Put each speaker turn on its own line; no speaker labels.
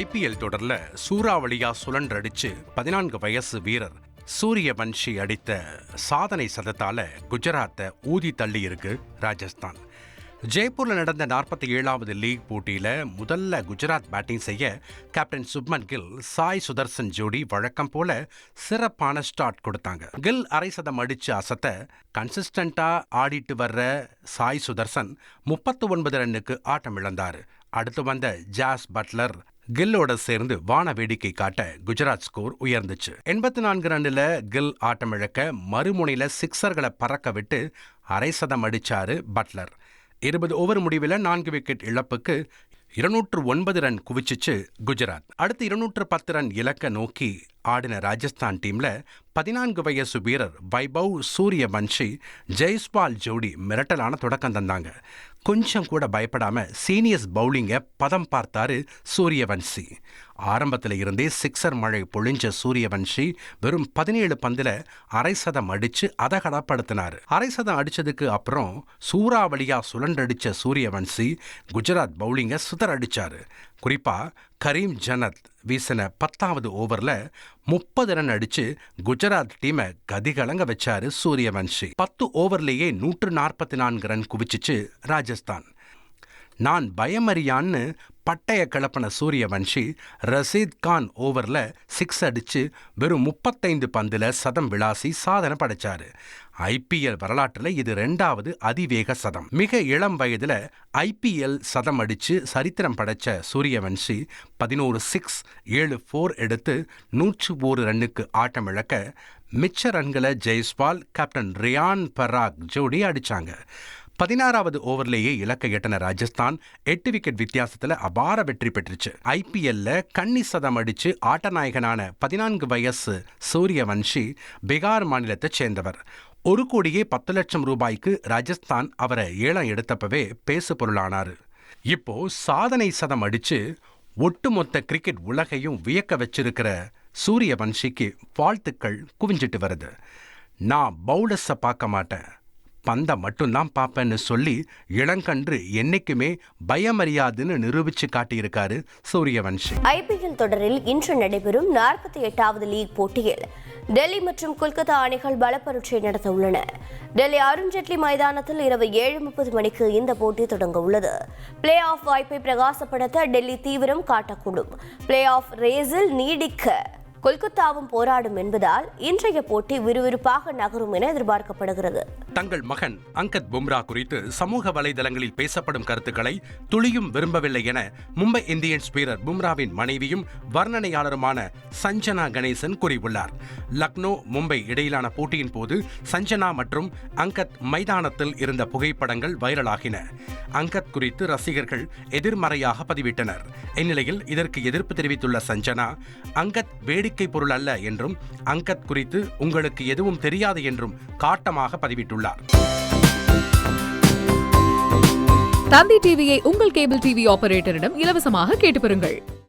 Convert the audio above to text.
IPL தொடரில் சூறாவளியா சுழன்றடிச்சு பதினான்கு வயசு வீரர் சூரியவன்ஷி அடித்த சாதனை சதத்தால் குஜராத்தை ஊதி தள்ளி இருக்கு ராஜஸ்தான் ஜெய்ப்பூரில் நடந்த நாற்பத்தி ஏழாவது லீக் போட்டியில் முதல்ல குஜராத் பேட்டிங் செய்ய கேப்டன் சுப்மன் கில் சாய் சுதர்சன் ஜோடி வழக்கம் போல சிறப்பான ஸ்டார்ட் கொடுத்தாங்க கில் அரை சதம் அடித்து அசத்த கன்சிஸ்டண்ட்டாக ஆடிட்டு வர்ற சாய் சுதர்சன் முப்பத்து ஒன்பது ரன்னுக்கு ஆட்டம் இழந்தார் அடுத்து வந்த ஜாஸ் பட்லர் கில்லோட சேர்ந்து வான வேடிக்கை காட்ட குஜராத் ஸ்கோர் உயர்ந்துச்சு எண்பத்தி நான்கு ரன்னில் கில் ஆட்டமிழக்க மறுமுனையில் சிக்ஸர்களை பறக்க விட்டு அரை சதம் அடிச்சாரு பட்லர் இருபது ஓவர் முடிவில் நான்கு விக்கெட் இழப்புக்கு இருநூற்று ஒன்பது ரன் குவிச்சிச்சு குஜராத் அடுத்து இருநூற்று பத்து ரன் இலக்க நோக்கி ஆடின ராஜஸ்தான் டீம்ல பதினான்கு வயசு வீரர் வைபவ் சூரியவன்ஷி ஜெய்ஸ்வால் ஜோடி மிரட்டலான தொடக்கம் தந்தாங்க கொஞ்சம் கூட பயப்படாமல் சீனியர்ஸ் பவுலிங்கை பதம் பார்த்தாரு சூரியவன்ஷி ஆரம்பத்தில் இருந்தே சிக்ஸர் மழை பொழிஞ்ச சூரியவன்ஷி வெறும் பதினேழு பந்தில் அரை சதம் அடித்து அதை கடப்படுத்தினார் அரை சதம் அடித்ததுக்கு அப்புறம் சூறாவளியாக சுழண்டடித்த சூரியவன்ஷி குஜராத் பவுலிங்கை சுதர் அடித்தார் குறிப்பாக கரீம் ஜனத் வீசின பத்தாவது ஓவரில் முப்பது ரன் அடித்து குஜராத் டீமை கதிகலங்க வச்சாரு சூரியவன்ஷி பத்து ஓவர்லேயே நூற்று நாற்பத்தி நான்கு ரன் குவிச்சிச்சு ராஜஸ்தான் நான் பயமறியான்னு பட்டைய கிளப்பின சூரியவன்ஷி ரசீத் கான் ஓவரில் சிக்ஸ் அடித்து வெறும் முப்பத்தைந்து பந்தில் சதம் விளாசி சாதனை படைச்சார் ஐபிஎல் வரலாற்றில் இது ரெண்டாவது அதிவேக சதம் மிக இளம் வயதில் ஐபிஎல் சதம் அடித்து சரித்திரம் படைத்த சூரியவன்ஷி பதினோரு சிக்ஸ் ஏழு ஃபோர் எடுத்து நூற்று ஒரு ரன்னுக்கு ஆட்டம் இழக்க மிச்ச ரன்களை ஜெய்ஸ்வால் கேப்டன் ரியான் பராக் ஜோடி அடித்தாங்க பதினாறாவது ஓவர்லேயே இலக்கை எட்டன ராஜஸ்தான் எட்டு விக்கெட் வித்தியாசத்தில் அபார வெற்றி பெற்றுச்சு ஐபிஎல்ல கன்னி சதம் அடிச்சு ஆட்டநாயகனான பதினான்கு வயசு சூரியவன்ஷி பீகார் மாநிலத்தைச் சேர்ந்தவர் ஒரு கோடியே பத்து லட்சம் ரூபாய்க்கு ராஜஸ்தான் அவரை ஏழம் எடுத்தப்பவே பேசு பொருளானார் இப்போ சாதனை சதம் அடிச்சு ஒட்டுமொத்த கிரிக்கெட் உலகையும் வியக்க வச்சிருக்கிற சூரியவன்ஷிக்கு வாழ்த்துக்கள் குவிஞ்சிட்டு வருது நான் பவுலர்ஸை பார்க்க மாட்டேன் பந்தை மட்டும்தான் பார்ப்பேன்னு சொல்லி இளங்கன்று என்னைக்குமே பயமறியாதுன்னு நிரூபிச்சு காட்டியிருக்காரு சூரியவன்ஷி
ஐபிஎல் தொடரில் இன்று நடைபெறும் நாற்பத்தி எட்டாவது லீக் போட்டியில் டெல்லி மற்றும் கொல்கத்தா அணிகள் பல பரீட்சை நடத்த உள்ளன டெல்லி அருண்ஜேட்லி மைதானத்தில் இரவு ஏழு முப்பது மணிக்கு இந்த போட்டி தொடங்க உள்ளது பிளே ஆஃப் வாய்ப்பை பிரகாசப்படுத்த டெல்லி தீவிரம் காட்டக்கூடும் பிளே ஆஃப் ரேஸில் நீடிக்க கொல்கத்தாவும் போராடும் என்பதால் இன்றைய போட்டி விறுவிறுப்பாக நகரும் என எதிர்பார்க்கப்படுகிறது
தங்கள் மகன் அங்கத் பும்ரா குறித்து சமூக வலைதளங்களில் பேசப்படும் கருத்துக்களை துளியும் விரும்பவில்லை என மும்பை இந்தியன்ஸ் வீரர் பும்ராவின் மனைவியும் வர்ணனையாளருமான சஞ்சனா கணேசன் கூறியுள்ளார் லக்னோ மும்பை இடையிலான போட்டியின் போது சஞ்சனா மற்றும் அங்கத் மைதானத்தில் இருந்த புகைப்படங்கள் வைரலாகின அங்கத் குறித்து ரசிகர்கள் எதிர்மறையாக பதிவிட்டனர் இந்நிலையில் இதற்கு எதிர்ப்பு தெரிவித்துள்ள சஞ்சனா அங்கத் வேடிக்கை பொருள் அல்ல என்றும் அங்கத் குறித்து உங்களுக்கு எதுவும் தெரியாது என்றும் காட்டமாக பதிவிட்டுள்ளார்
தந்தி டிவியை உங்கள் கேபிள் டிவி ஆபரேட்டரிடம் இலவசமாக கேட்டு பெறுங்கள்